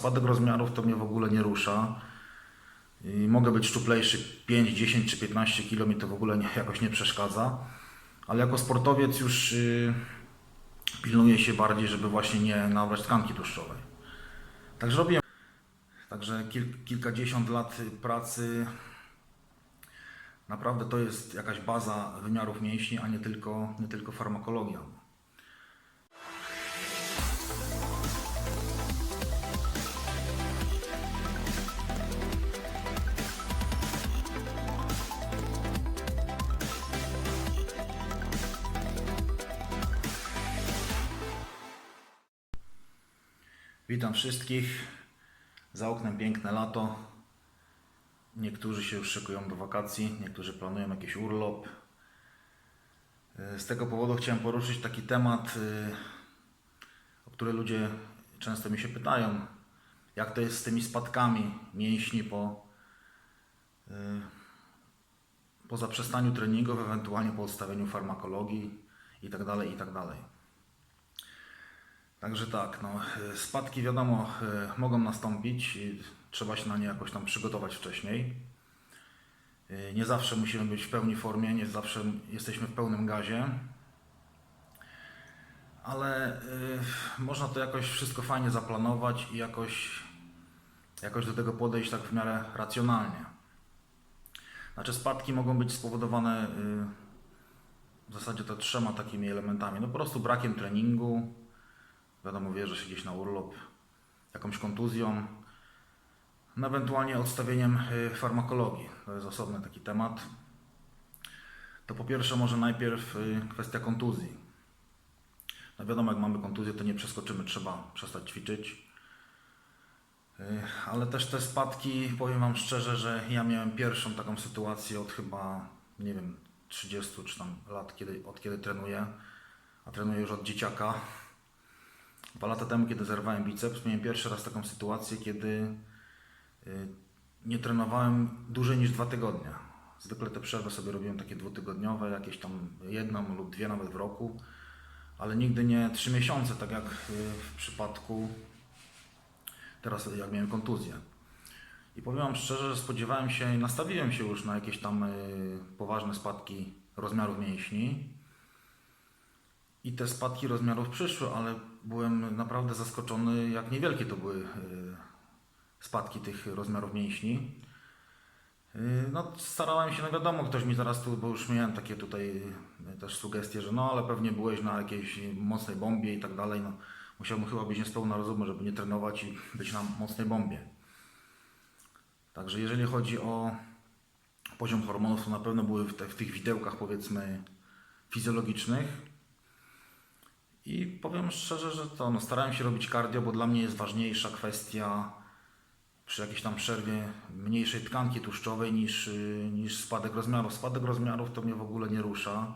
Spadek rozmiarów to mnie w ogóle nie rusza. I mogę być szczuplejszy 5, 10 czy 15 kg, mi to w ogóle nie, jakoś nie przeszkadza. Ale jako sportowiec już yy, pilnuję się bardziej, żeby właśnie nie nabrać tkanki tłuszczowej. Także robiłem. Także kil, kilkadziesiąt lat pracy. Naprawdę to jest jakaś baza wymiarów mięśni, a nie tylko, nie tylko farmakologia. Witam wszystkich. Za oknem piękne lato. Niektórzy się już szykują do wakacji, niektórzy planują jakiś urlop. Y, Z tego powodu chciałem poruszyć taki temat, y, o który ludzie często mi się pytają. Jak to jest z tymi spadkami mięśni po, y, po zaprzestaniu treningów, ewentualnie po odstawieniu farmakologii itd. itd. Także tak, no, y, spadki wiadomo y, mogą nastąpić trzeba się na nie jakoś tam przygotować wcześniej. Y, Nie zawsze musimy być w pełni formie, nie zawsze jesteśmy w pełnym gazie, ale można to jakoś wszystko fajnie zaplanować i jakoś, jakoś do tego podejść tak w miarę racjonalnie. Znaczy spadki mogą być spowodowane w zasadzie to trzema takimi elementami. No po prostu brakiem treningu, wiadomo, się gdzieś na urlop, jakąś kontuzją, no ewentualnie odstawieniem y, farmakologii. To jest osobny taki temat. To po pierwsze może najpierw y, kwestia kontuzji. No wiadomo, jak mamy kontuzję, to nie przeskoczymy, trzeba przestać ćwiczyć. Y, Ale też te spadki, powiem Wam szczerze, że ja miałem pierwszą taką sytuację od chyba, nie wiem, 30 czy tam lat, kiedy, od kiedy trenuję, a trenuję już od dzieciaka. Dwa lata temu, kiedy zerwałem biceps, miałem pierwszy raz taką sytuację, kiedy y, nie trenowałem dłużej niż dwa tygodnie. Zwykle te przerwy sobie robiłem takie dwutygodniowe, jakieś tam jedną lub dwie nawet w roku, ale nigdy nie trzy miesiące, tak jak y, w przypadku teraz, jak miałem kontuzję. I powiem Wam szczerze, że spodziewałem się i nastawiłem się już na jakieś tam y, poważne spadki rozmiarów mięśni. I te spadki rozmiarów przyszły, ale byłem naprawdę zaskoczony, jak niewielkie to były y, spadki tych rozmiarów mięśni. Y, No, starałem się, no wiadomo, ktoś mi zaraz tu, bo już miałem takie tutaj y, też sugestie, że no, ale pewnie byłeś na jakiejś mocnej bombie i tak dalej. No, musiałbym chyba być niespełna rozumu, żeby nie trenować i być na mocnej bombie. Także jeżeli chodzi o poziom hormonów, to na pewno były w, te, w tych widełkach, powiedzmy, fizjologicznych. I powiem szczerze, że to no, starałem się robić cardio, bo dla mnie jest ważniejsza kwestia przy jakiejś tam przerwie mniejszej tkanki tłuszczowej niż, y, niż spadek rozmiarów. Spadek rozmiarów to mnie w ogóle nie rusza.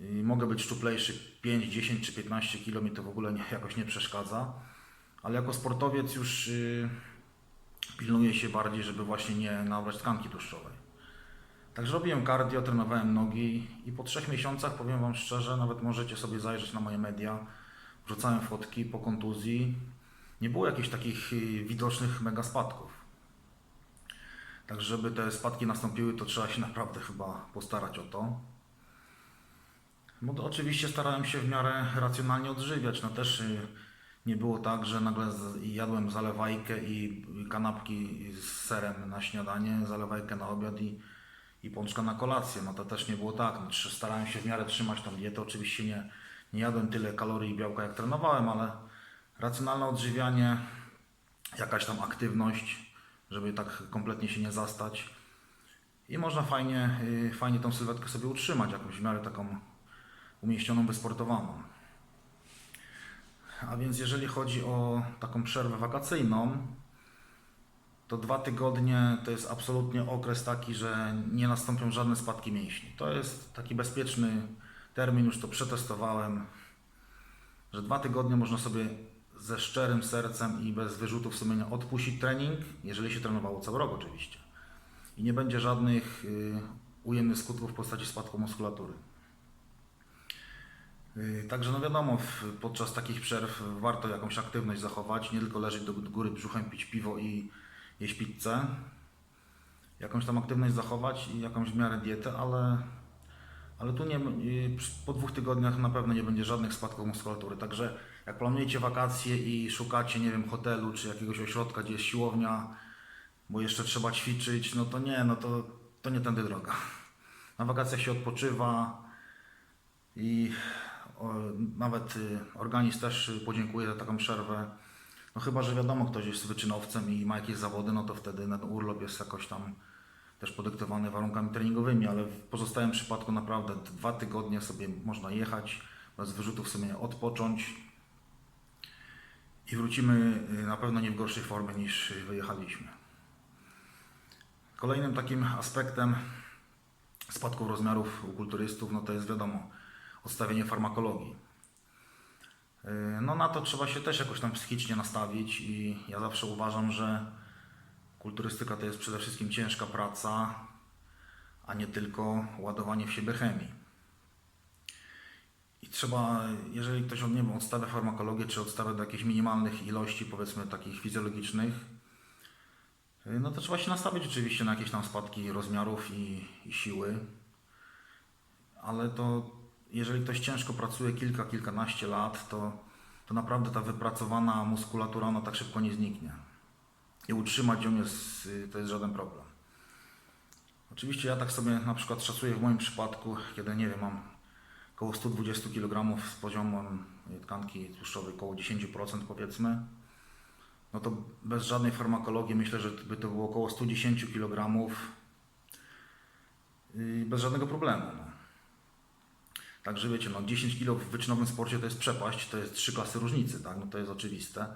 I mogę być szczuplejszy 5, 10 czy 15 kg, mi to w ogóle nie, jakoś nie przeszkadza. Ale jako sportowiec już y, pilnuję się bardziej, żeby właśnie nie nabrać tkanki tłuszczowej. Także robiłem cardio, trenowałem nogi i po trzech miesiącach, powiem Wam szczerze, nawet możecie sobie zajrzeć na moje media, wrzucałem fotki po kontuzji. Nie było jakichś takich y, widocznych mega spadków. Także żeby te spadki nastąpiły, to trzeba się naprawdę chyba postarać o to. Bo to oczywiście starałem się w miarę racjonalnie odżywiać. No też y, nie było tak, że nagle jadłem zalewajkę i kanapki z serem na śniadanie, zalewajkę na obiad i, i pączka na kolację. No to też nie było tak. No, starałem się w miarę trzymać tą dietę. Oczywiście nie, nie jadłem tyle kalorii i białka jak trenowałem, ale racjonalne odżywianie, jakaś tam aktywność, żeby tak kompletnie się nie zastać. I można fajnie, y, fajnie tą sylwetkę sobie utrzymać, jakąś w miarę taką umieśnioną, wysportowaną. A więc jeżeli chodzi o taką przerwę wakacyjną, to dwa tygodnie to jest absolutnie okres taki, że nie nastąpią żadne spadki mięśni. To jest taki bezpieczny termin, już to przetestowałem, że dwa tygodnie można sobie ze szczerym sercem i bez wyrzutów sumienia odpuścić trening, jeżeli się trenowało cały rok oczywiście. I nie będzie żadnych y, ujemnych skutków w postaci spadku muskulatury. Yy, Także no wiadomo, podczas takich przerw warto jakąś aktywność zachować, nie tylko leżeć do góry brzuchem, pić piwo i jeść pizzę. Jakąś tam aktywność zachować i jakąś w miarę dietę, ale, ale tu nie, po dwóch tygodniach na pewno nie będzie żadnych spadków muskulatury. Także jak planujecie wakacje i szukacie, nie wiem, hotelu czy jakiegoś ośrodka, gdzie jest siłownia, bo jeszcze trzeba ćwiczyć, no to nie, no to, to nie tędy droga. Na wakacjach się odpoczywa i nawet y, organizm też y, podziękuje za taką przerwę. No chyba, że wiadomo, ktoś jest wyczynowcem i ma jakieś zawody, no to wtedy ten urlop jest jakoś tam też podyktowany warunkami treningowymi, ale w pozostałym przypadku naprawdę dwa tygodnie sobie można jechać, bez wyrzutów sumienia odpocząć i wrócimy y, na pewno nie w gorszej formie niż wyjechaliśmy. Kolejnym takim aspektem spadków rozmiarów u kulturystów, no to jest wiadomo, odstawienie farmakologii. Yy, No na to trzeba się też jakoś tam psychicznie nastawić i ja zawsze uważam, że kulturystyka to jest przede wszystkim ciężka praca, a nie tylko ładowanie w siebie chemii. I trzeba, jeżeli ktoś nie wiem, odstawia farmakologię, czy odstawia do jakichś minimalnych ilości, powiedzmy takich fizjologicznych, yy, no to trzeba się nastawić oczywiście na jakieś tam spadki rozmiarów i, i siły, ale to jeżeli ktoś ciężko pracuje kilka, kilkanaście lat, to, to naprawdę ta wypracowana muskulatura ona tak szybko nie zniknie. I utrzymać ją jest, to jest żaden problem. Oczywiście ja tak sobie na przykład szacuję w moim przypadku, kiedy nie wiem, mam około 120 kg z poziomem y, tkanki tłuszczowej około 10% powiedzmy, no to bez żadnej farmakologii myślę, że by to było około 110 kg y, bez żadnego problemu. No. Także wiecie, no 10 kg w wyczynowym sporcie to jest przepaść, to jest trzy klasy różnicy, tak? No to jest oczywiste.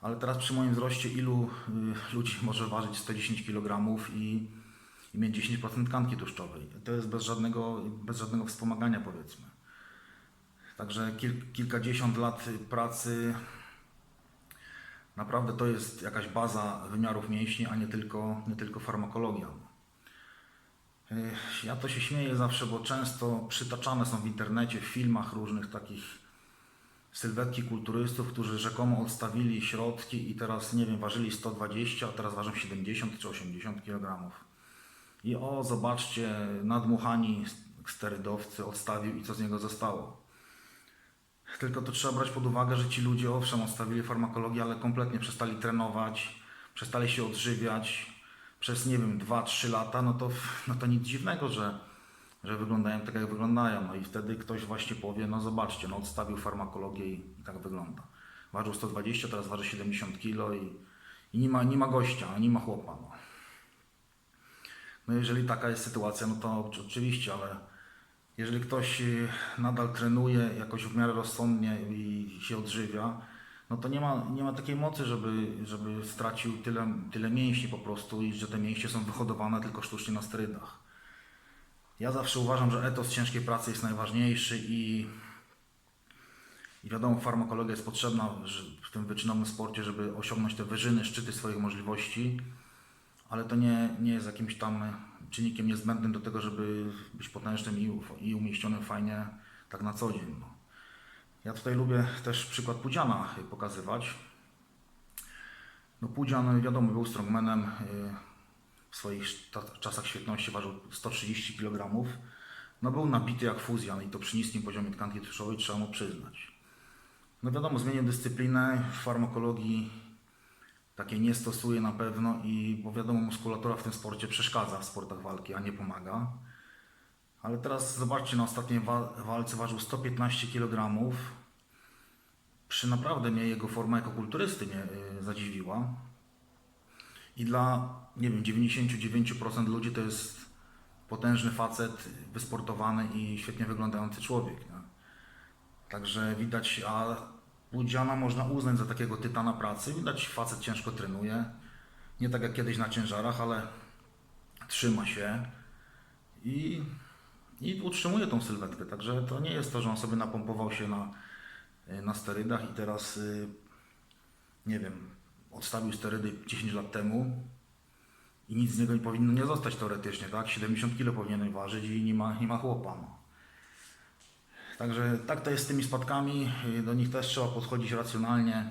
Ale teraz przy moim wzroście ilu y, ludzi może ważyć 110 kg i, i mieć 10% tkanki tłuszczowej? To jest bez żadnego, bez żadnego wspomagania powiedzmy. Także kil, kilkadziesiąt lat pracy naprawdę to jest jakaś baza wymiarów mięśni, a nie tylko, nie tylko farmakologia. Ja to się śmieję zawsze, bo często przytaczane są w internecie, w filmach różnych takich sylwetki kulturystów, którzy rzekomo odstawili środki i teraz, nie wiem, ważyli 120, a teraz ważą 70 czy 80 kg. I o, zobaczcie, nadmuchani sterydowcy odstawił i co z niego zostało. Tylko to trzeba brać pod uwagę, że ci ludzie owszem odstawili farmakologię, ale kompletnie przestali trenować, przestali się odżywiać, przez nie wiem 2-3 lata, no to, no to nic dziwnego, że, że wyglądają tak jak wyglądają. No i wtedy ktoś właśnie powie, no zobaczcie, no odstawił farmakologię i, i tak wygląda. Ważył 120, teraz waży 70 kg i, i nie, ma, nie ma gościa, nie ma chłopa. No. no jeżeli taka jest sytuacja, no to oczy- oczywiście, ale jeżeli ktoś y, nadal trenuje jakoś w miarę rozsądnie i się odżywia, no to nie ma, nie ma takiej mocy, żeby, żeby stracił tyle, tyle mięśni po prostu i że te mięśnie są wyhodowane tylko sztucznie na sterydach. Ja zawsze uważam, że etos ciężkiej pracy jest najważniejszy i, i wiadomo, farmakologia jest potrzebna w tym wyczynowym sporcie, żeby osiągnąć te wyżyny, szczyty swoich możliwości, ale to nie, nie jest jakimś tam czynnikiem niezbędnym do tego, żeby być potężnym i, i umieścionym fajnie tak na co dzień. Ja tutaj lubię też przykład Pudziana pokazywać. No Pudzian, wiadomo, był strongmanem. y, W swoich czasach świetności ważył 130 kg. No był nabity jak fuzjan i to przy niskim poziomie tkanki tłuszczowej trzeba mu przyznać. No wiadomo, zmienił dyscyplinę w farmakologii takiej nie stosuje na pewno i bo wiadomo, muskulatura w tym sporcie przeszkadza w sportach walki, a nie pomaga. Ale teraz zobaczcie, na ostatniej wa- walce ważył 115 kg. Przy naprawdę mnie jego forma jako kulturysty mnie y, zadziwiła. I dla, nie wiem, 99% ludzi to jest potężny facet, wysportowany i świetnie wyglądający człowiek. Nie? Także widać, a Budziana można uznać za takiego tytana pracy. Widać, facet ciężko trenuje. Nie tak jak kiedyś na ciężarach, ale trzyma się i, i utrzymuje tą sylwetkę. Także to nie jest to, że on sobie napompował się na, na sterydach i teraz, y, nie wiem, odstawił sterydy 10 lat temu i nic z niego nie powinno nie zostać teoretycznie, tak? 70 kg powinien ważyć i nie ma, nie ma chłopa. No. Także tak to jest z tymi spadkami. y, Do nich też trzeba podchodzić racjonalnie.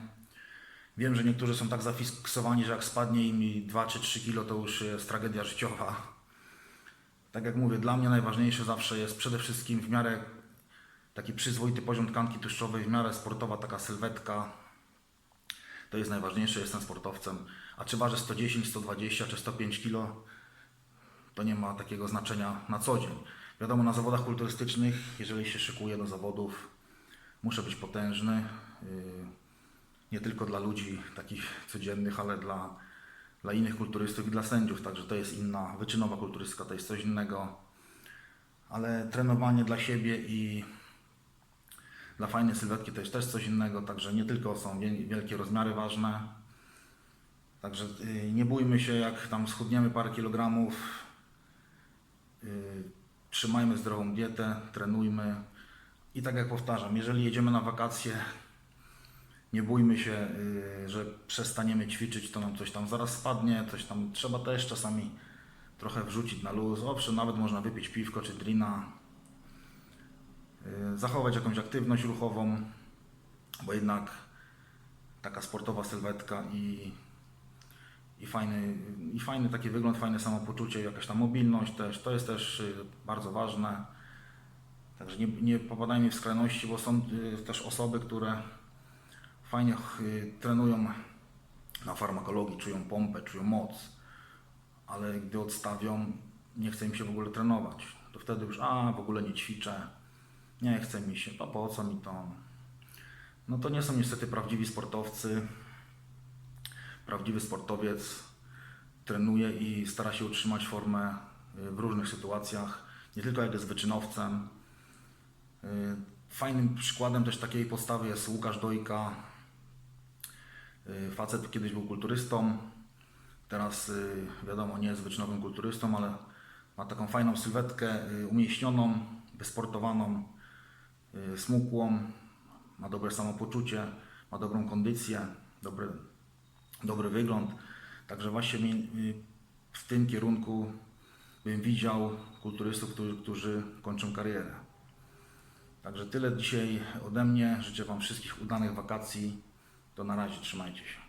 Wiem, że niektórzy są tak zafiksowani, że jak spadnie im 2 czy 3 kilo, to już jest tragedia życiowa. Tak jak mówię, dla mnie najważniejsze zawsze jest przede wszystkim w miarę taki przyzwoity poziom tkanki tłuszczowej, w miarę sportowa taka sylwetka. To jest najważniejsze, jestem sportowcem. A czy waży 110, 120 czy 105 kg, to nie ma takiego znaczenia na co dzień. Wiadomo, na zawodach kulturystycznych, jeżeli się szykuję do zawodów, muszę być potężny. Yy, Nie tylko dla ludzi takich codziennych, ale dla, dla innych kulturystów i dla sędziów. Także to jest inna, wyczynowa kulturystyka to jest coś innego. Ale trenowanie dla siebie i dla fajnej sylwetki to jest też coś innego. Także nie tylko są wie- wielkie rozmiary ważne. Także yy, nie bójmy się, jak tam schudniemy parę kilogramów. Yy, trzymajmy zdrową dietę, trenujmy. I tak jak powtarzam, jeżeli jedziemy na wakacje, nie bójmy się, yy, że przestaniemy ćwiczyć, to nam coś tam zaraz spadnie, coś tam trzeba też czasami trochę wrzucić na luz. Owszem, nawet można wypić piwko czy drina, yy, zachować jakąś aktywność ruchową, bo jednak taka sportowa sylwetka i, i, fajny, i fajny taki wygląd, fajne samopoczucie, jakaś tam mobilność też, to jest też yy, bardzo ważne. Także nie, nie popadajmy w skrajności, bo są też osoby, które fajnie y, trenują na farmakologii, czują pompę, czują moc, ale gdy odstawią, nie chce im się w ogóle trenować. To wtedy już, a w ogóle nie ćwiczę, nie chce mi się, to po co mi to? No to nie są niestety prawdziwi sportowcy. Prawdziwy sportowiec trenuje i stara się utrzymać formę y, w różnych sytuacjach, nie tylko jak jest wyczynowcem. Y, Fajnym przykładem też takiej postawy jest Łukasz Dojka. Y, Facet kiedyś był kulturystą, teraz y, wiadomo nie jest wyczynowym kulturystą, ale ma taką fajną sylwetkę y, umieśnioną, wysportowaną, smukłą, ma dobre samopoczucie, ma dobrą kondycję, dobry, dobry wygląd. Także właśnie w tym kierunku bym widział kulturystów, którzy, którzy kończą karierę. Także tyle dzisiaj ode mnie. Życzę Wam wszystkich udanych wakacji. To na razie, trzymajcie się.